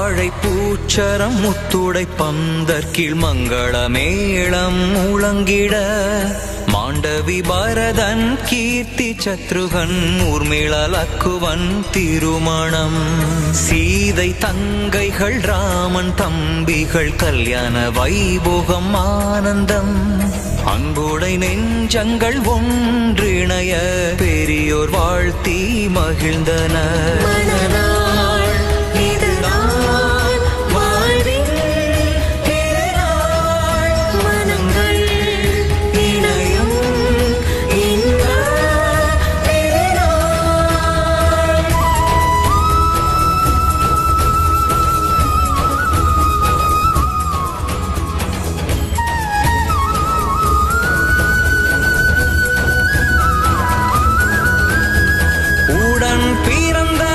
வாழை பூச்சரம் முத்துடை பந்தர் மங்கள மேளம் முழங்கிட. மாண்டவி பரதன் கீர்த்தி சத்ருகன் ஊர்மிள லக்குவன் திருமணம். சீதை தங்கைகள் ராமன் தம்பிகள் கல்யாண வைபோகம் ஆனந்தம். அன்புடை நெஞ்சங்கள் ஒன்றிணைய பெரியோர் வாழ்த்தி மகிழ்ந்தனர். பிறந்த